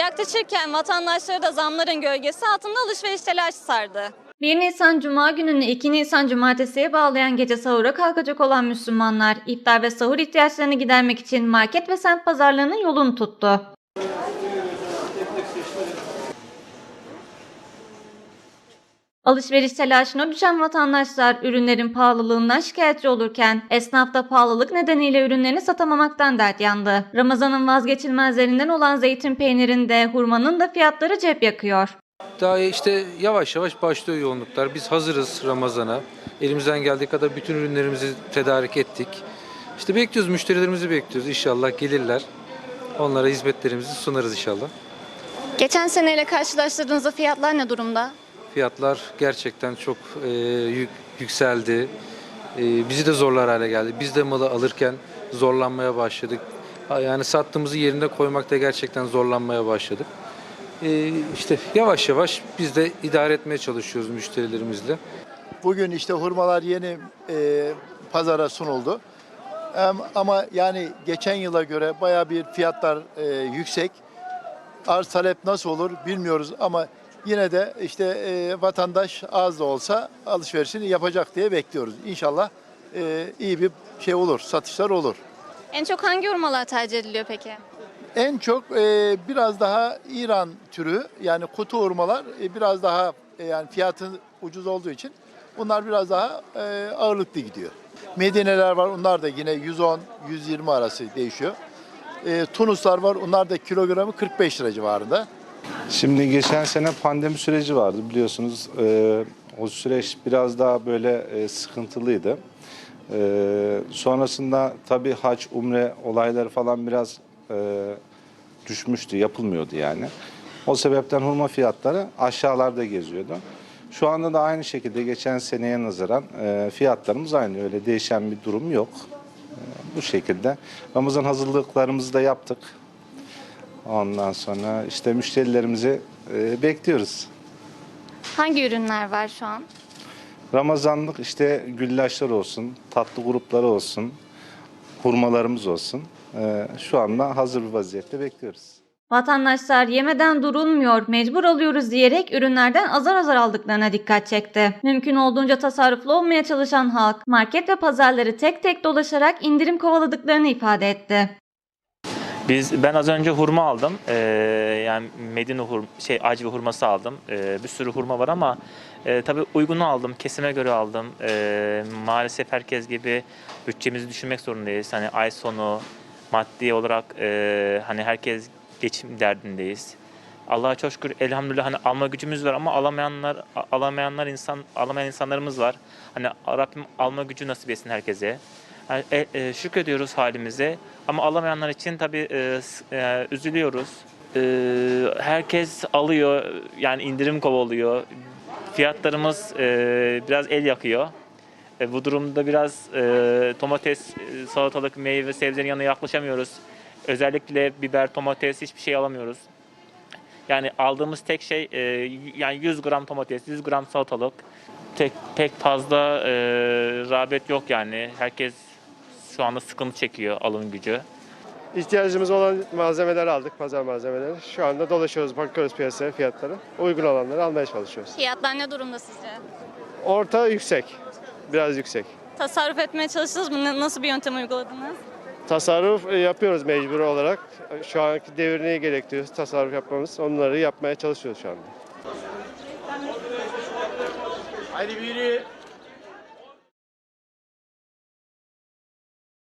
yaklaşırken vatandaşları da zamların gölgesi altında alışveriş telaşı sardı. 1 Nisan Cuma gününü 2 Nisan Cumartesi'ye bağlayan gece sahura kalkacak olan Müslümanlar, iftar ve sahur ihtiyaçlarını gidermek için market ve semt pazarlarının yolunu tuttu. Alışveriş telaşına düşen vatandaşlar ürünlerin pahalılığından şikayetçi olurken esnaf da pahalılık nedeniyle ürünlerini satamamaktan dert yandı. Ramazan'ın vazgeçilmezlerinden olan zeytin peynirinde, hurmanın da fiyatları cep yakıyor. Daha işte yavaş yavaş başlıyor yoğunluklar. Biz hazırız Ramazan'a. Elimizden geldiği kadar bütün ürünlerimizi tedarik ettik. İşte bekliyoruz, müşterilerimizi bekliyoruz. İnşallah gelirler. Onlara hizmetlerimizi sunarız inşallah. Geçen seneyle karşılaştırdığınızda fiyatlar ne durumda? Fiyatlar gerçekten çok e, yük- yükseldi. E, bizi de zorlar hale geldi. Biz de malı alırken zorlanmaya başladık. Yani sattığımızı yerine koymakta gerçekten zorlanmaya başladık. E, işte yavaş yavaş biz de idare etmeye çalışıyoruz müşterilerimizle. Bugün işte hurmalar yeni e, pazara sunuldu. Ama yani geçen yıla göre baya bir fiyatlar e, yüksek. Arz talep nasıl olur bilmiyoruz ama yine de işte e, vatandaş az da olsa alışverişini yapacak diye bekliyoruz. İnşallah e, iyi bir şey olur, satışlar olur. En çok hangi hurmalar tercih ediliyor peki? En çok e, biraz daha İran türü yani kutu hurmalar e, biraz daha e, yani fiyatı ucuz olduğu için bunlar biraz daha e, ağırlıklı gidiyor. Medineler var onlar da yine 110-120 arası değişiyor. E, Tunuslar var onlar da kilogramı 45 lira civarında. Şimdi geçen sene pandemi süreci vardı biliyorsunuz. Ee, o süreç biraz daha böyle e, sıkıntılıydı. Ee, sonrasında tabii hac, umre olayları falan biraz e, düşmüştü, yapılmıyordu yani. O sebepten hurma fiyatları aşağılarda geziyordu. Şu anda da aynı şekilde geçen seneye nazaran e, fiyatlarımız aynı. Öyle değişen bir durum yok. E, bu şekilde. Ramazan hazırlıklarımızı da yaptık. Ondan sonra işte müşterilerimizi e, bekliyoruz. Hangi ürünler var şu an? Ramazanlık işte güllaçlar olsun, tatlı grupları olsun, hurmalarımız olsun. E, şu anda hazır bir vaziyette bekliyoruz. Vatandaşlar yemeden durulmuyor, mecbur alıyoruz diyerek ürünlerden azar azar aldıklarına dikkat çekti. Mümkün olduğunca tasarruflu olmaya çalışan halk, market ve pazarları tek tek dolaşarak indirim kovaladıklarını ifade etti. Biz ben az önce hurma aldım. Ee, yani Medine hurma, şey acı hurması aldım. Ee, bir sürü hurma var ama e, tabii uygunu aldım, kesime göre aldım. Ee, maalesef herkes gibi bütçemizi düşünmek zorundayız. Hani ay sonu maddi olarak e, hani herkes geçim derdindeyiz. Allah'a çok şükür elhamdülillah hani alma gücümüz var ama alamayanlar alamayanlar insan alamayan insanlarımız var. Hani Rabbim alma gücü nasip etsin herkese. E, e, şükrediyoruz halimize ama alamayanlar için tabii e, e, üzülüyoruz. E, herkes alıyor yani indirim kovalıyor. Fiyatlarımız e, biraz el yakıyor. E, bu durumda biraz e, domates, e, salatalık, meyve, sebzenin yanına yaklaşamıyoruz. Özellikle biber, domates hiçbir şey alamıyoruz. Yani aldığımız tek şey e, yani 100 gram domates, 100 gram salatalık. Tek pek fazla e, rağbet yok yani. Herkes şu anda sıkıntı çekiyor alım gücü. İhtiyacımız olan malzemeleri aldık, pazar malzemeleri. Şu anda dolaşıyoruz, bakıyoruz piyasaya fiyatları. Uygun olanları almaya çalışıyoruz. Fiyatlar ne durumda sizce? Orta yüksek, biraz yüksek. Tasarruf etmeye çalıştınız mı? Nasıl bir yöntem uyguladınız? Tasarruf e, yapıyoruz mecbur olarak. Şu anki devir neyi gerektiriyor tasarruf yapmamız? Onları yapmaya çalışıyoruz şu anda. Haydi biri.